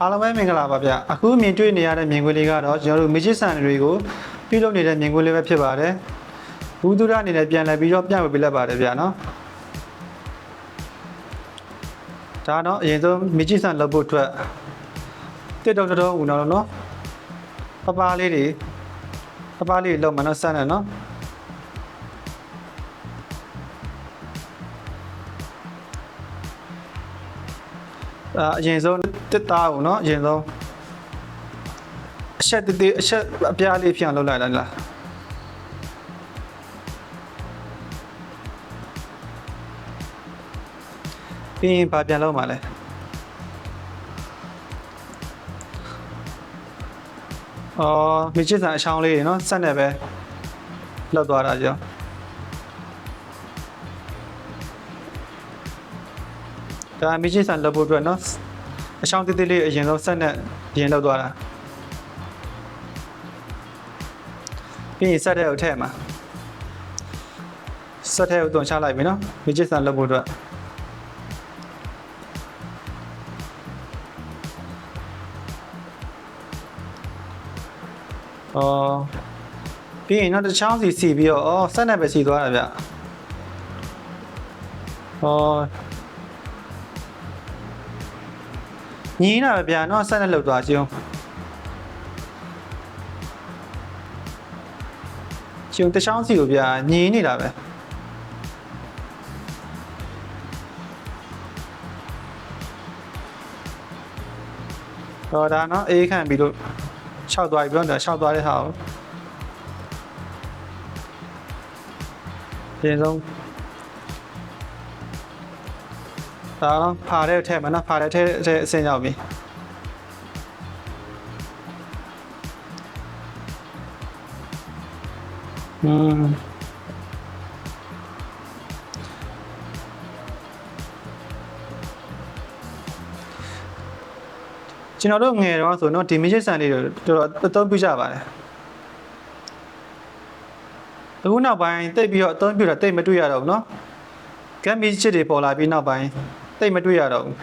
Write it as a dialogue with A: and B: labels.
A: အားလုံးပဲမင်္ဂလာပါဗျအခုမြင်တွေ့နေရတဲ့မြင်ကွင်းလေးကတော့ကျွန်တော်တို့ magic ဆန်တွေကိုပြုလုပ်နေတဲ့မြင်ကွင်းလေးပဲဖြစ်ပါတယ်ဘူးသူရအနေနဲ့ပြန်လည်ပြီးတော့ပြဝေပေးလက်ပါတယ်ဗျနော်ဒါတော့အရင်ဆုံး magic ဆန်လုပ်ဖို့အတွက်တစ်တော့တော့ဦးနော်နော်ပပလေးတွေပပလေးတွေလောက်မှတော့စမ်းတယ်နော်အာအရင်ဆုံး တစ်သားကိုနော်အရင်ဆုံးအချက်တည်းအချက်အပြားလေးဖြစ်အောင်လုပ်လိုက်လားပြီးရင်ဘာပြန်လုပ်မှာလဲအော်မြစ်ချစ်ဆန်အချောင်းလေးတွေနော်ဆက်နေပဲလောက်သွားတာကြောင့်ဒါမြစ်ချစ်ဆန်လုပ်ဖို့အတွက်နော် အချောင်းတိတိလေးအရင်ဆုံးဆက်နေရင်လောက်သွားတာပြီးရင်ဆက်တဲ့ကိုထည့်မှာဆက်တဲ့ကိုတွန်ချလိုက်ပြီနော်မြစ်ချစ်ဆန်လုပ်ဖို့အတွက်။အော်ပြီးရင်နောက်တစ်ချောင်းစီစီပြီးတော့အော်ဆက်နေပဲစီသွားတာဗျ။အော် ညီးတာပဲဗျာနော်ဆက်နေလောက်သွားချင်း။ချင်းတစ်ချောင်းစီကိုဗျာညီးနေတာပဲ။ဟောဒါနော်အေးခံပြီးတော့၆သွားပြီပြောတော့၆သွားတဲ့ဟာကိုပြင်ဆုံး ဒါတော့ဖာတဲ့ထဲမှာနော်ဖာတဲ့ထဲထဲအဆင်းရောက်ပြီอืมကျွန်တော်တို့ငယ်တော့ဆိုတော့ဒီ magic ဆန်လေးတွေတော်တော်အသုံးပြုကြပါတယ်အခုနောက်ပိုင်းတိတ်ပြီးတော့အသုံးပြုတာတိတ်မတွေ့ရတော့ဘူးเนาะ gam magic တွေပေါ်လာပြီးနောက်ပိုင်း တိတ်မတွေ့ရတော့ဘူး